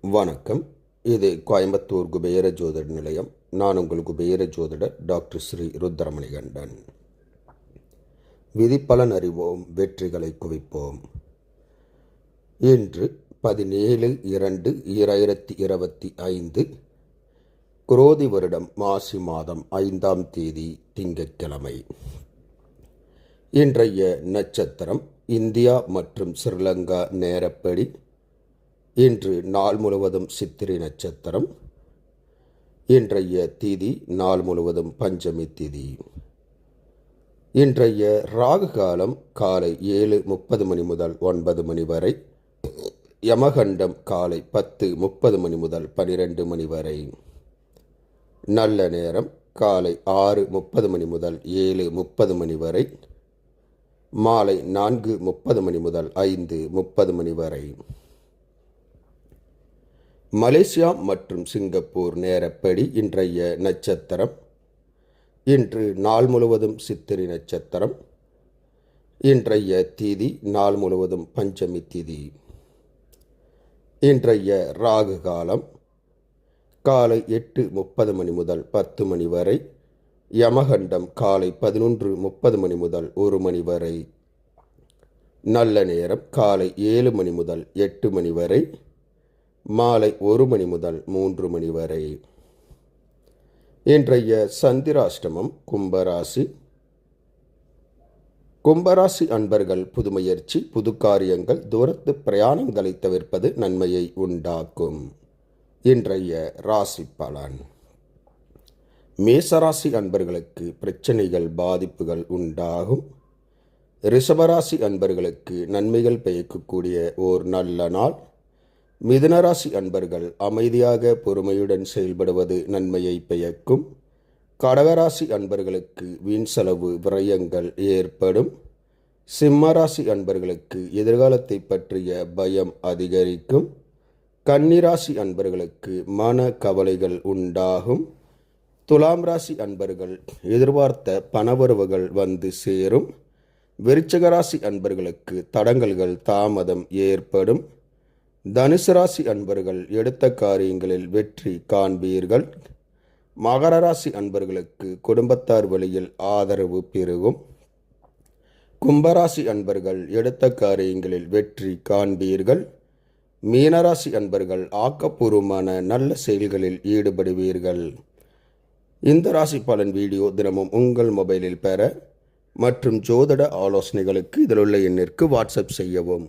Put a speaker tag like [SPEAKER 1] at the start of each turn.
[SPEAKER 1] வணக்கம். இது கோயம்புத்தூர் குபேர ஜோதிட நிலையம். நான் உங்கள் குபேர ஜோதிடர் டாக்டர் ஸ்ரீ ருத்ரமணிகண்டன். விதிப்பலன் அறிவோம் வெற்றிகளை குவிப்போம். இன்று பதினேழு இரண்டு இரண்டாயிரத்தி இருபத்தி ஐந்து குரோதி வருடம் மாசி மாதம் ஐந்தாம் தேதி திங்கட்கிழமை. இன்றைய நட்சத்திரம் இந்தியா மற்றும் ஸ்ரீலங்கா நேரப்படி இன்று நாள் முழுவதும் சித்திரை நட்சத்திரம். இன்றைய திதி நாள் முழுவதும் பஞ்சமி திதி. இன்றைய ராகு காலம் காலை ஏழு முப்பது மணி முதல் ஒன்பது மணி வரை. யமகண்டம் காலை பத்து முப்பது மணி முதல் பனிரெண்டு மணி வரை. நல்ல நேரம் காலை ஆறு முப்பது மணி முதல் ஏழு முப்பது மணி வரை. மாலை நான்கு முப்பது மணி முதல் ஐந்து முப்பது மணி வரை. மலேசியா மற்றும் சிங்கப்பூர் நேரப்படி இன்றைய நட்சத்திரம். இன்று நாள் முழுவதும் சித்திரை நட்சத்திரம். இன்றைய தீதி நாள் முழுவதும் பஞ்சமி தீதி. இன்றைய ராகு காலம் காலை எட்டு முப்பது மணி முதல் பத்து மணி வரை யமகண்டம் காலை பதினொன்று முப்பது மணி முதல் ஒரு மணி வரை நல்ல நேரம் காலை ஏழு மணி முதல் எட்டு மணி வரை மாலை ஒரு மணி முதல் மூன்று மணி வரை. இன்றைய சந்திராஷ்டமம் கும்பராசி. கும்பராசி அன்பர்கள் புதுமுயற்சி புது காரியங்கள் தூரத்து பிரயாணங்களை தவிர்ப்பது நன்மையை உண்டாக்கும். இன்றைய ராசி பலன். மேசராசி அன்பர்களுக்கு பிரச்சனைகள் பாதிப்புகள் உண்டாகும். ரிஷபராசி அன்பர்களுக்கு நன்மைகள் பயக்கக்கூடிய ஓர் நல்ல நாள். மிதுனராசி அன்பர்கள் அமைதியாக பொறுமையுடன் செயல்படுவது நன்மையை பயக்கும் கடகராசி அன்பர்களுக்கு வீண் செலவு விரயங்கள் ஏற்படும். சிம்மராசி அன்பர்களுக்கு எதிர்காலத்தை பற்றிய பயம் அதிகரிக்கும். கன்னிராசி அன்பர்களுக்கு மன கவலைகள் உண்டாகும். துலாம் ராசி அன்பர்கள் எதிர்பார்த்த பணவரவுகள் வந்து சேரும். விருச்சகராசி அன்பர்களுக்கு தடங்கல்கள் தாமதம் ஏற்படும். தனுசு ராசி அன்பர்கள் எடுத்த காரியங்களில் வெற்றி காண்பீர்கள். மகர ராசி அன்பர்களுக்கு குடும்பத்தார் வழியில் ஆதரவு பெருகும். கும்பராசி அன்பர்கள் எடுத்த காரியங்களில் வெற்றி காண்பீர்கள். மீனராசி அன்பர்கள் ஆக்கப்பூர்வமான நல்ல செயல்களில் ஈடுபடுவீர்கள். இந்த ராசி பலன் வீடியோ தினமும் உங்கள் மொபைலில் பெற மற்றும் ஜோதிட ஆலோசனைகளுக்கு இதில் உள்ள எண்ணிற்கு வாட்ஸ்அப் செய்யவும்.